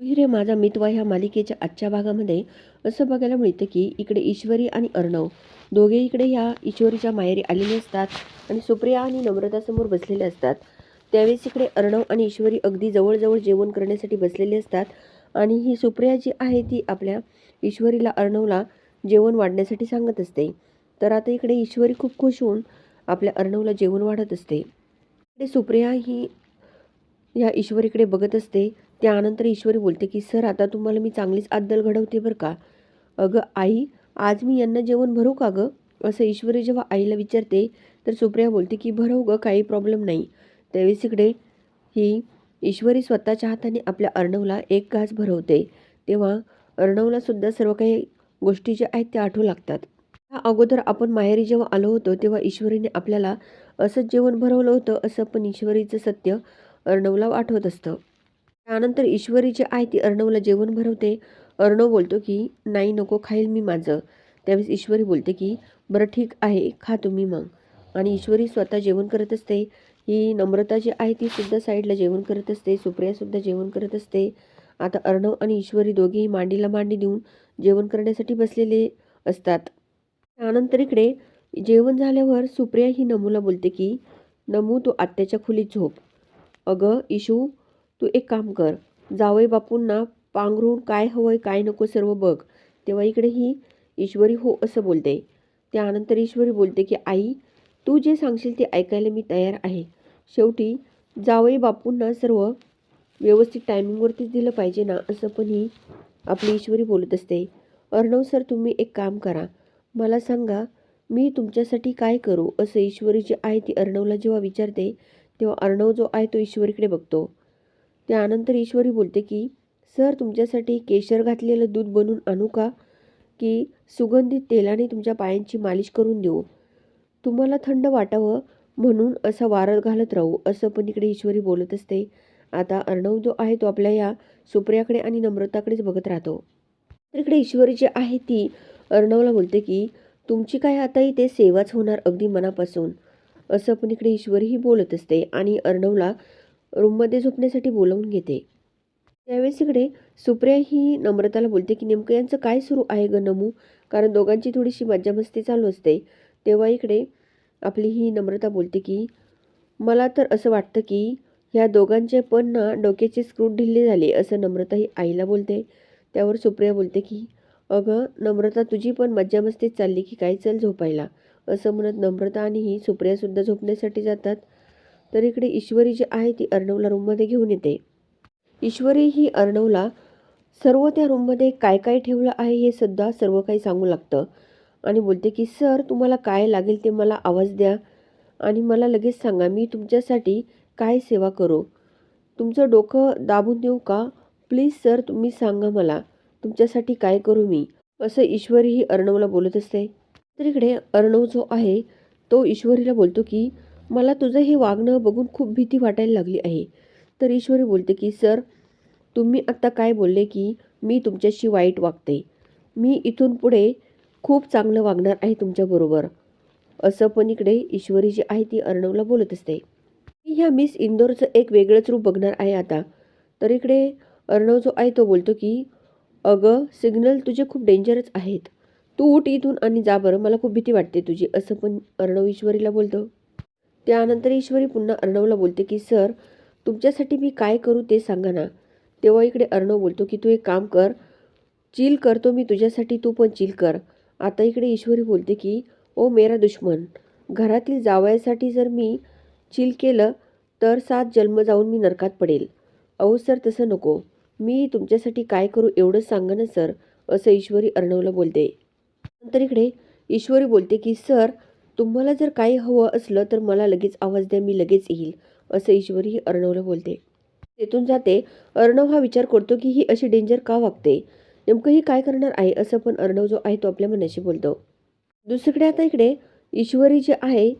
रे माझा मितवा ह्या मालिकेच्या आजच्या भागामध्ये असं बघायला मिळतं की इकडे ईश्वरी आणि अर्णव. दोघे इकडे ह्या ईश्वरीच्या माहेरी आलेले असतात आणि सुप्रिया आणि नम्रतासमोर बसलेले असतात. त्यावेळेस इकडे अर्णव आणि ईश्वरी अगदी जवळजवळ जेवण करण्यासाठी बसलेले असतात आणि ही सुप्रिया जी आहे ती आपल्या ईश्वरीला अर्णवला जेवण वाढण्यासाठी सांगत असते. तर आता इकडे ईश्वरी खूप खुश होऊन आपल्या अर्णवला जेवण वाढत असते. इकडे सुप्रिया ही या ईश्वरीकडे बघत असते त्यानंतर ईश्वरी बोलते की सर आता तुम्हाला मी चांगलीच अद्दल घडवते बरं का. अगं आई आज मी यांना जेवण भरू का गं? असं ईश्वरी जेव्हा आईला विचारते तर सुप्रिया बोलते की भरव गं काही प्रॉब्लेम नाही. त्यावेळेस इकडे ही ईश्वरी स्वतःच्या हाताने आपल्या अर्णवला एक घास भरवते. तेव्हा अर्णवलासुद्धा सर्व काही गोष्टी ज्या आहेत त्या आठवू लागतात. त्या अगोदर आपण माहेरी जेव्हा आलो होतो तेव्हा ईश्वरीने आपल्याला असंच जेवण भरवलं होतं असं पण ईश्वरीचं सत्य अर्णवला आठवत असतं. त्यानंतर ईश्वरी जे आहे ती अर्णवला जेवण भरवते. अर्णव बोलतो की नाही नको खाईल मी माझं. त्यावेळेस ईश्वरी बोलते की बरं ठीक आहे खा तुम्ही मग. आणि ईश्वरी स्वतः जेवण करत असते. ही नम्रता जी आहे ती सुद्धा साईडला जेवण करत असते. सुप्रियासुद्धा जेवण करत असते. आता अर्णव आणि ईश्वरी दोघेही मांडीला मांडी देऊन जेवण करण्यासाठी बसलेले असतात. त्यानंतर इकडे जेवण झाल्यावर सुप्रिया ही नमूला बोलते की नमू तो आत्याच्या खोलीत झोप. अगं इशू तू एक काम कर. जावई बापूंना पांघरून काय हवंय काय नको सर्व बघ. तेव्हा इकडे ही ईश्वरी हो असं बोलते. त्यानंतर ईश्वरी बोलते की आई तू जे सांगशील ते ऐकायला मी तयार आहे. शेवटी जावई बापूंना सर्व व्यवस्थित टायमिंगवरतीच दिलं पाहिजे ना असं पण ही आपली ईश्वरी बोलत असते. अर्णव सर तुम्ही एक काम करा. मला सांगा मी तुमच्यासाठी काय करू असं ईश्वरी जी आहे ती अर्णवला जेव्हा विचारते तेव्हा अर्णव जो आहे तो ईश्वरीकडे बघतो. त्यानंतर ईश्वरी बोलते की सर तुमच्यासाठी केशर घातलेलं दूध बनवून आणू का? की सुगंधित तेलाने तुमच्या पायांची मालिश करून देऊ? तुम्हाला थंड वाटावं म्हणून असं वारं घालत राहू असं पण इकडे ईश्वरी बोलत असते. आता अर्णव जो आहे तो आपल्या या सुप्रियाकडे आणि नम्रताकडेच बघत राहतो. तर इकडे ईश्वरी जी आहे ती अर्णवला बोलते की तुमची काय आता इथे सेवाच होणार अगदी मनापासून. असं पण इकडे ईश्वरही बोलत असते आणि अर्णवला रूममध्ये झोपण्यासाठी बोलावून घेते. त्यावेळेस इकडे सुप्रिया ही नम्रताला बोलते की नेमकं यांचं काय सुरू आहे ग नमू? कारण दोघांची थोडीशी मज्जामस्ती चालू असते. तेव्हा इकडे आपली ही नम्रता बोलते की मला तर असं वाटतं की ह्या दोघांचे पण ना डोक्याचे स्क्रू ढिल्ले झाले असं नम्रता ही आईला बोलते. त्यावर सुप्रिया बोलते की अगं नम्रता तुझी पण मज्जामस्तीच चालली की काय चल झोपायला? असं म्हणत नम्रता आणि ही सुप्रियासुद्धा झोपण्यासाठी जातात. तर इकडे ईश्वरी जी आहे ती अर्णवला रूममध्ये घेऊन येते. ईश्वरी ही अर्णवला सर्व त्या रूममध्ये काय काय ठेवलं आहे हे सुद्धा सर्व काही सांगू लागतं. आणि बोलते की सर तुम्हाला काय लागेल ते मला आवाज द्या आणि मला लगेच सांगा मी तुमच्यासाठी काय सेवा करू? तुमचं डोकं दाबून देऊ का? प्लीज सर तुम्ही सांगा मला तुमच्यासाठी काय करू मी? असं ईश्वरी ही अर्णवला बोलत असते. तर इकडे अर्णव जो आहे तो ईश्वरीला बोलतो की मला तुझं हे वागणं बघून खूप भीती वाटायला लागली आहे. तर ईश्वरी बोलते की सर तुम्ही आत्ता काय बोलले की मी तुमच्याशी वाईट वागते. मी इथून पुढे खूप चांगलं वागणार आहे तुमच्याबरोबर असं पण इकडे ईश्वरी जी आहे ती अर्णवला बोलत असते. मी ह्या मिस इंदोरचं एक वेगळंच रूप बघणार आहे आता. तर इकडे अर्णव जो आहे तो बोलतो की अगं सिग्नल तुझे खूप डेंजरच आहेत. तू उठ इथून आणि जा बरं. मला खूप भीती वाटते तुझी. असं पण अर्णव ईश्वरीला बोलतो. त्यानंतर ईश्वरी पुन्हा अर्णवला बोलते की सर तुमच्यासाठी मी काय करू ते सांगा ना. तेव्हा इकडे अर्णव बोलतो की तू एक काम कर. चिल करतो मी तुझ्यासाठी तू पण चिल कर. आता इकडे ईश्वरी बोलते की ओ मेरा दुश्मन घरातील जावयासाठी जर मी चिल केलं तर सात जन्म जाऊन मी नरकात पडेल. अहो सर तसं नको. मी तुमच्यासाठी काय करू एवढंच सांगा ना सर. असं ईश्वरी अर्णवला बोलते. नंतर इकडे ईश्वरी बोलते की सर तुम्हाला जर काही हवं असलं तर मला लगेच आवाज द्या मी लगेच येईल. असं ईश्वरी अर्णवला बोलते. तेथून जाते. अर्णव हा विचार करतो की ही अशी डेंजर का वागते? नेमकं ही काय करणार आहे? असं पण अर्णव जो आहे तो आपल्या मनाशी बोलतो. दुसरीकडे आता इकडे ईश्वरी जी आहे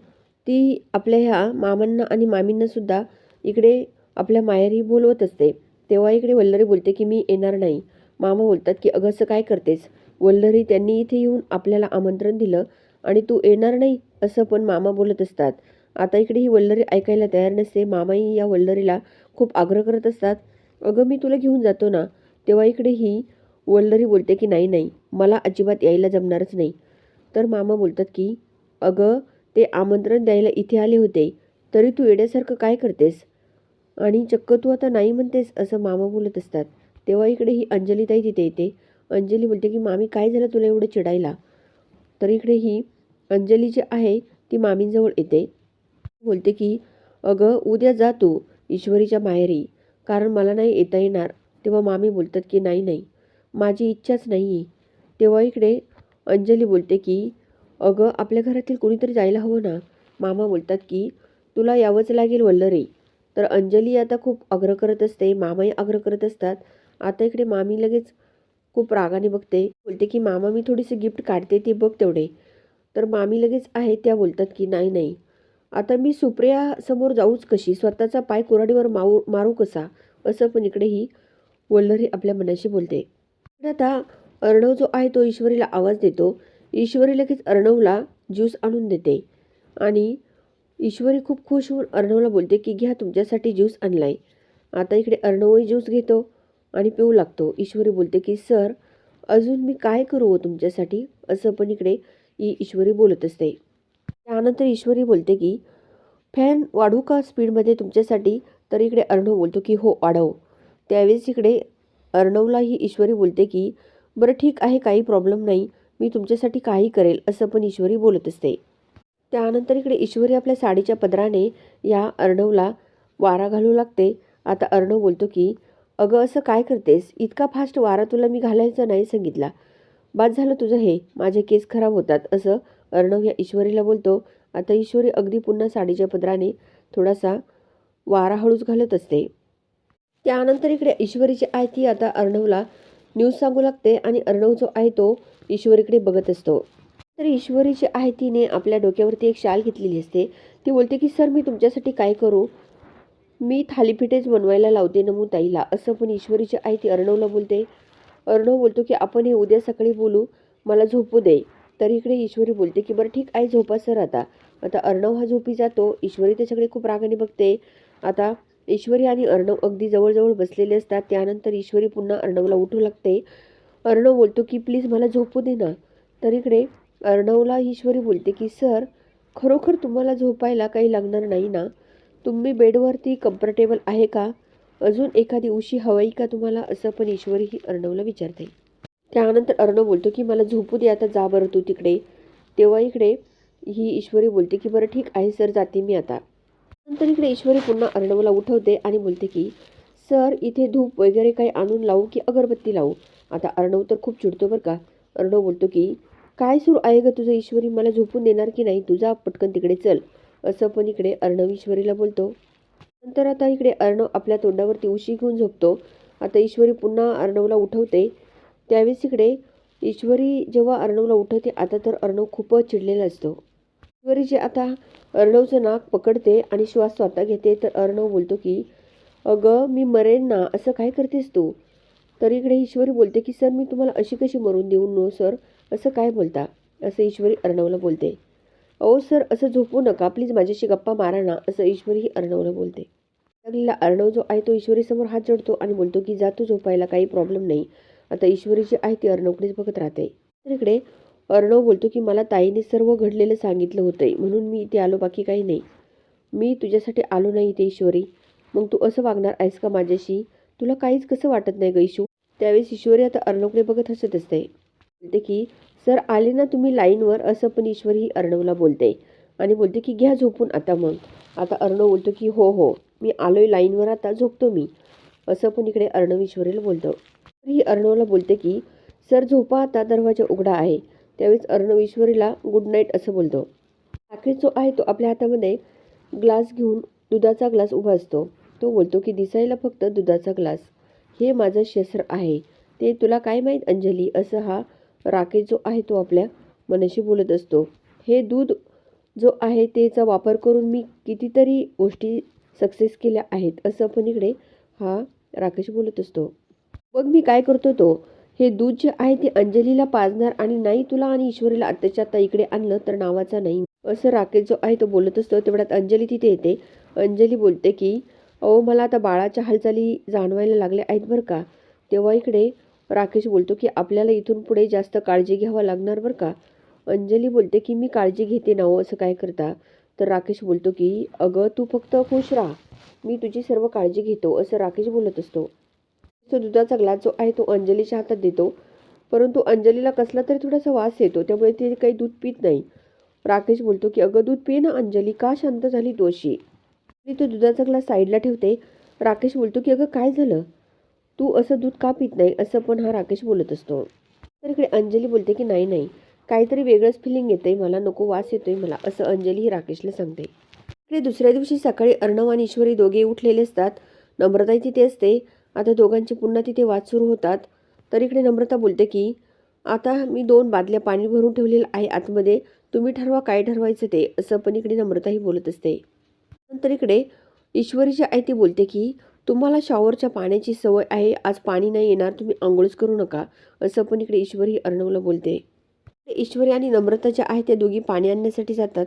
ती आपल्या ह्या मामांना आणि मामींनासुद्धा इकडे आपल्या माहेरी बोलवत असते. तेव्हा इकडे वल्लरी बोलते की मी येणार नाही. मामा बोलतात की अगं असं काय करतेस? वल्लरी त्यांनी इथे येऊन आपल्याला आमंत्रण दिलं आणि तू येणार नाही असं पण मामा बोलत असतात. आता इकडे ही वल्लरी ऐकायला तयार नसते. मामाही या वल्लरीला खूप आग्रह करत असतात. अगं मी तुला घेऊन जातो ना. तेव्हा इकडे ही वल्लरी बोलते की नाही नाही मला अजिबात यायला जमणारच नाही. तर मामा बोलतात की अगं ते आमंत्रण द्यायला इथे आले होते. तरी तू येण्यासारखं काय करतेस? आणि चक्क तू आता नाही म्हणतेस असं मामा बोलत असतात. तेव्हा इकडे ही अंजलीताई तिथे येते. अंजली बोलते की मामी काय झालं तुला एवढं चिडायला? तर इकडे ही अंजली जी आहे ती मामींजवळ येते. बोलते की अगं उद्या जा तू ईश्वरीच्या माहेरी. कारण मला नाही येता येणार. तेव्हा मामी बोलतात की नाही नाही. माझी इच्छाच नाही आहे तेव्हा इकडे अंजली बोलते की अगं आपल्या घरातील कोणीतरी जायला हवं ना? मामा बोलतात की तुला यावंच लागेल वल्लरी. तर अंजली आता खूप आग्रह करत असते मामाही आग्रह करत असतात. आता इकडे मामी लगेच खूप रागाने बघते. बोलते की मामा मी थोडीशी गिफ्ट काढते ती बघ तेवढे. तर मामी लगेच आहे त्या बोलतात की नाही नाही. आता मी सुप्रिया समोर जाऊच कशी? स्वतःचा पाय कुऱ्हाडीवर माऊ मारू कसा? असं पण इकडे ही वल्लरी आपल्या मनाशी बोलते. पण आता अर्णव जो आहे तो ईश्वरीला आवाज देतो. ईश्वरी लगेच अर्णवला ज्यूस आणून देते. आणि ईश्वरी खूप खुश होऊन अर्णवला बोलते की घ्या तुमच्यासाठी ज्यूस आणलाय. आता इकडे अर्णवही ज्यूस घेतो. आणि पिऊ लागतो. ईश्वरी बोलते की सर अजून मी काय करू हो तुमच्यासाठी? असं पण इकडे ही ईश्वरी बोलत असते. त्यानंतर ईश्वरी बोलते की फॅन वाढू का स्पीडमध्ये तुमच्यासाठी? तर इकडे अर्णव बोलतो की हो वाढव. त्यावेळेस इकडे अर्णवला ही ईश्वरी बोलते की बरं ठीक आहे काही प्रॉब्लेम नाही. मी तुमच्यासाठी काही करेल असं पण ईश्वरी बोलत असते. त्यानंतर इकडे ईश्वरी आपल्या साडीच्या पदराने या अर्णवला वारा घालू लागते. आता अर्णव बोलतो की अगं असं काय करतेस? इतका फास्ट वारा तुला मी घालायचा नाही सांगितला. बाद झालं तुझं हे. माझे केस खराब होतात. असं अर्णव या ईश्वरीला बोलतो. आता ईश्वरी अगदी पुन्हा साडीच्या पदराने थोडासा वारा हळूच घालत असते. त्यानंतर इकडे ईश्वरीची आहे ती आता अर्णवला न्यूज सांगू लागते आणि अर्णव जो आहे तो ईश्वरीकडे बघत असतो. तर ईश्वरीची आहे तिने आपल्या डोक्यावरती एक शाल घेतलेली असते. ती बोलते की सर मी तुमच्यासाठी काय करू? मी थालीपीठेच बनवायला लावते नमू ताईला असं पण ईश्वरीची आई ती अर्णवला बोलते. अर्णव बोलतो की आपण हे उद्या सकाळी बोलू मला झोपू दे. तर इकडे ईश्वरी बोलते की बरं ठीक आहे झोपा सर आता. आता अर्णव हा झोपी जातो ईश्वरी त्याच्याकडे खूप रागाने बघते. आता ईश्वरी आणि अर्णव अगदी जवळजवळ बसलेले असतात त्यानंतर ईश्वरी पुन्हा अर्णवला उठू लागते. अर्णव बोलतो की प्लीज मला झोपू दे ना. तर इकडे अर्णवला ईश्वरी बोलते की सर खरोखर तुम्हाला झोपायला काही लागणार नाही ना? तुम्ही बेडवरती कम्फर्टेबल आहे का? अजून एखादी उशी हवाई का तुम्हाला? असं पण ईश्वरी ही अर्णवला विचारते. त्यानंतर अर्णव बोलतो की मला झोपू दे आता जा बरं तू तिकडे. तेव्हा इकडे ही ईश्वरी बोलते की बरं ठीक आहे सर जाते मी आता. नंतर इकडे ईश्वरी पुन्हा अर्णवला उठवते आणि बोलते की सर इथे धूप वगैरे काही आणून लावू की अगरबत्ती लावू? आता अर्णव तर खूप चिडतो बरं का. अर्णव बोलतो की काय सुरू आहे ग तुझं ईश्वरी? मला झोपून देणार की नाही? तुझा पटकन तिकडे चल. असं पण इकडे अर्णव ईश्वरीला बोलतो. नंतर आता इकडे अर्णव आपल्या तोंडावरती उशी घेऊन झोपतो. आता ईश्वरी पुन्हा अर्णवला उठवते. त्यावेळेस इकडे ईश्वरी जेव्हा अर्णवला उठवते आता तर अर्णव खूपच चिडलेला असतो. ईश्वरी जे आता अर्णवचं नाक पकडते आणि श्वास स्वतः घेते तर अर्णव बोलतो की अगं मी मरेन ना असं काय करतेस तू? तर इकडे ईश्वरी बोलते की सर मी तुम्हाला अशी कशी मरून देऊ नो सर? असं काय बोलता? असं ईश्वरी अर्णवला बोलते. अहो सर असं झोपू नका. प्लीज माझ्याशी गप्पा मारा ना असं ईश्वरीही अर्णवला बोलते. लागलेला अर्णव जो आहे तो ईश्वरीसमोर हात जोडतो आणि बोलतो की जा तू झोपायला काही प्रॉब्लेम नाही. आता ईश्वरी जी आहे ती अर्णवकडेच बघत राहते. तर इकडे अर्णव बोलतो की मला ताईने सर्व घडलेलं सांगितलं होतं म्हणून मी इथे आलो बाकी काही नाही. मी तुझ्यासाठी आलो नाही इथे ईश्वरी. मग तू असं वागणार आहेस का माझ्याशी? तुला काहीच कसं वाटत नाही ग ईशू? त्यावेळेस ईश्वरी आता अर्णवकडे बघत हसत असते. बोलते की सर आले ना तुम्ही लाईनवर असं पण ईश्वरी ही अर्णवला बोलते. आणि बोलते की घ्या झोपून आता मग. आता अर्णव बोलतो की हो हो मी आलोय लाईनवर आता झोपतो मी. असं पण इकडे अर्णव ईश्वरीला बोलतो. ही अर्णवला बोलते की सर झोपा आता दरवाजा उघडा आहे. त्यावेळेस अर्णव ईश्वरीला गुड नाईट असं बोलतो. राकेश जो आहे तो आपल्या हातामध्ये ग्लास घेऊन दुधाचा ग्लास उभा असतो. तो बोलतो की दिसायला फक्त दुधाचा ग्लास. हे माझं शस्त्र आहे. ते तुला काय माहीत अंजली? असं हा राकेश जो आहे तो आपल्या मनाशी बोलत असतो. हे दूध जो आहे त्याचा वापर करून मी कितीतरी गोष्टी सक्सेस केल्या आहेत असं पण इकडे हा राकेश बोलत असतो. मग मी काय करतो तो? हे दूध जे आहे ते अंजलीला पाजणार आणि नाही तुला आणि ईश्वरीला आत्ताच्या आत्ता इकडे आणलं तर नावाचा नाही. असं राकेश जो आहे तो बोलत असतो तेवढ्यात अंजली तिथे येते. अंजली बोलते की अहो मला आता बाळाच्या हालचाली जाणवायला लागल्या आहेत बरं का? तेव्हा इकडे राकेश बोलतो की आपल्याला इथून पुढे जास्त काळजी घ्यावं लागणार बरं का? अंजली बोलते की मी काळजी घेते ना हो असं काय करता? तर राकेश बोलतो की अगं तू फक्त खुश राहा. मी तुझी सर्व काळजी घेतो असं राकेश बोलत असतो. तो दुधाचा ग्लास जो आहे तो अंजलीच्या हातात देतो. परंतु अंजलीला कसला तरी थोडासा वास येतो त्यामुळे ती काही दूध पित नाही. राकेश बोलतो की अगं दूध पिये ना अंजली का शांत झाली दोषी तो दुधाचा ग्लास साईडला ठेवते. राकेश बोलतो की अगं काय झालं? तू असं दूध का पित नाही? असं पण हा राकेश बोलत असतो. तर इकडे अंजली बोलते की नाही नाही. काहीतरी वेगळंच फिलिंग येतंय. मला नको वास येतोय मला असं अंजली ही राकेशला सांगते. इकडे दुसऱ्या दिवशी सकाळी अर्णव आणि ईश्वरी दोघे उठलेले असतात. नम्रताही तिथे असते. आता दोघांचे पुन्हा तिथे वाद सुरू होतात. तर इकडे नम्रता बोलते की आता मी दोन बादल्या पाणी भरून ठेवलेलं आहे आतमध्ये. तुम्ही ठरवा काय ठरवायचं ते असं पण इकडे नम्रताही बोलत असते. नंतर इकडे ईश्वरीची आई ती बोलते की तुम्हाला शॉवरच्या पाण्याची सवय आहे आज पाणी नाही येणार तुम्ही आंघोळच करू नका असं पण इकडे ईश्वरी अर्णवला बोलते. ईश्वरी आणि नम्रता ज्या आहे त्या दोघी पाणी आणण्यासाठी जातात.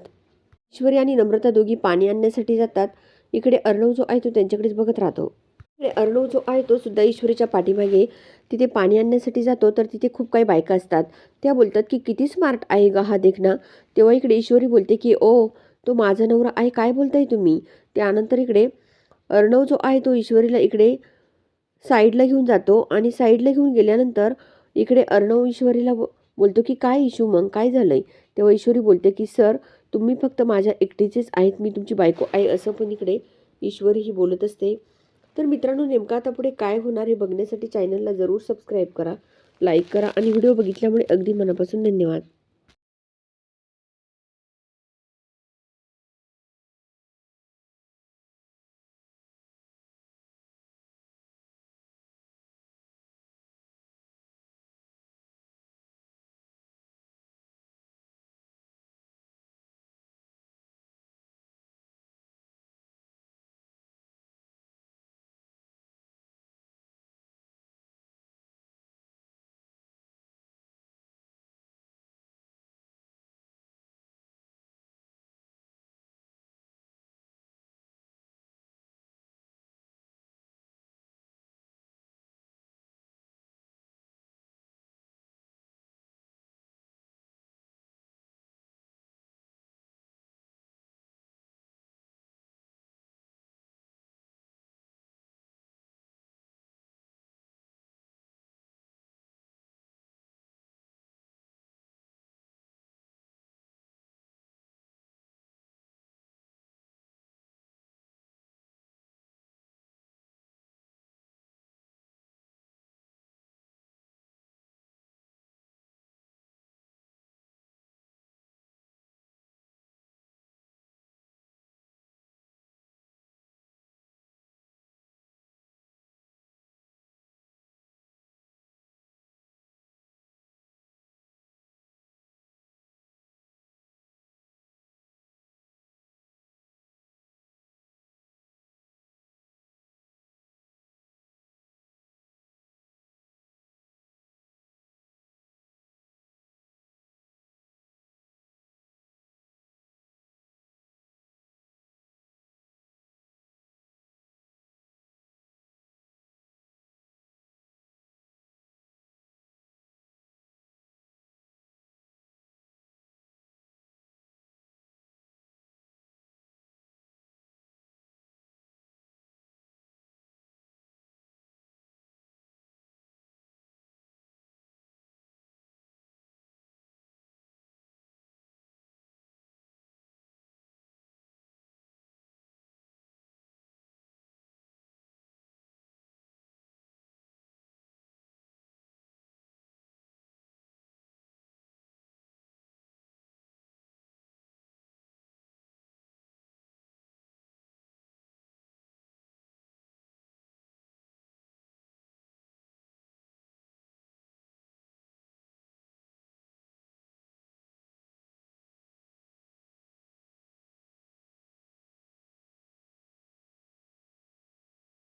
ईश्वरी आणि नम्रता दोघी पाणी आणण्यासाठी जातात. इकडे अर्णव जो आहे तो त्यांच्याकडेच बघत राहतो. इकडे अर्णव जो आहे तो सुद्धा ईश्वरीच्या पाठीमागे तिथे पाणी आणण्यासाठी जातो तर तिथे खूप काही बायका असतात. त्या बोलतात की किती स्मार्ट आहे गा हा देखना तेव्हा इकडे ईश्वरी बोलते की ओ तो माझा नवरा आहे काय बोलताय तुम्ही? त्यानंतर इकडे अर्णव जो आहे तो ईश्वरीला इकडे साईडला घेऊन जातो आणि साईडला घेऊन गेल्यानंतर इकडे अर्णव ईश्वरीला बोलतो की काय इशू मग? काय झालं आहे तेव्हा ईश्वरी बोलते की सर तुम्ही फक्त माझ्या एकटीचेच आहेत. मी तुमची बायको आहे. असं पण इकडे ईश्वरी ही बोलत असते. तर मित्रांनो नेमका आता पुढे काय होणार हे बघण्यासाठी चॅनलला जरूर सबस्क्राईब करा लाईक करा आणि व्हिडिओ बघितल्यामुळे अगदी मनापासून धन्यवाद.